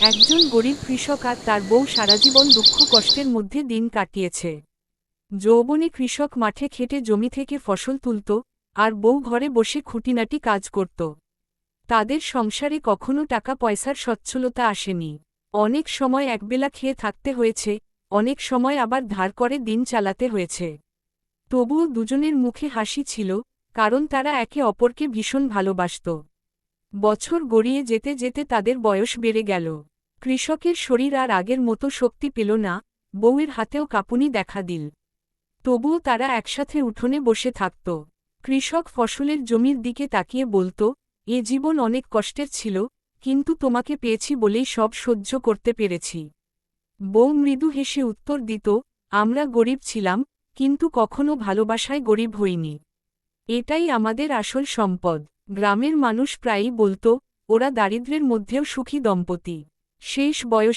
একজন গরিব কৃষক আর তার বউ সারাজীবন দুঃখ কষ্টের মধ্যে দিন কাটিয়েছে। যৌবনে কৃষক মাঠে খেটে জমি থেকে ফসল তুলত আর বউ ঘরে বসে খুঁটিনাটি কাজ করত। তাদের সংসারে কখনো টাকা পয়সার সচ্ছলতা আসেনি। অনেক সময় একবেলা খেয়ে থাকতে হয়েছে, অনেক সময় আবার ধার করে দিন চালাতে হয়েছে। তবুও দুজনের মুখে হাসি ছিল, কারণ তারা একে অপরকে ভীষণ ভালোবাসত। বছর গড়িয়ে যেতে যেতে তাদের বয়স বেড়ে গেল। কৃষকের শরীর আর আগের মতো শক্তি পেল না, বউয়ের হাতেও কাঁপুনি দেখা দিল। তবুও তারা একসাথে উঠোনে বসে থাকত। কৃষক ফসলের জমির দিকে তাকিয়ে বলত, এ জীবন অনেক কষ্টের ছিল, কিন্তু তোমাকে পেয়েছি বলেই সব সহ্য করতে পেরেছি বউ মৃদু হেসে উত্তর দিত, আমরা গরিব ছিলাম, কিন্তু কখনো ভালোবাসায় গরিব হইনি। এটাই আমাদের আসল সম্পদ। গ্রামের মানুষ প্রায়ই বলত ওরা দারিদ্র্যের মধ্যেও সুখী দম্পতি। শেষ বয়সে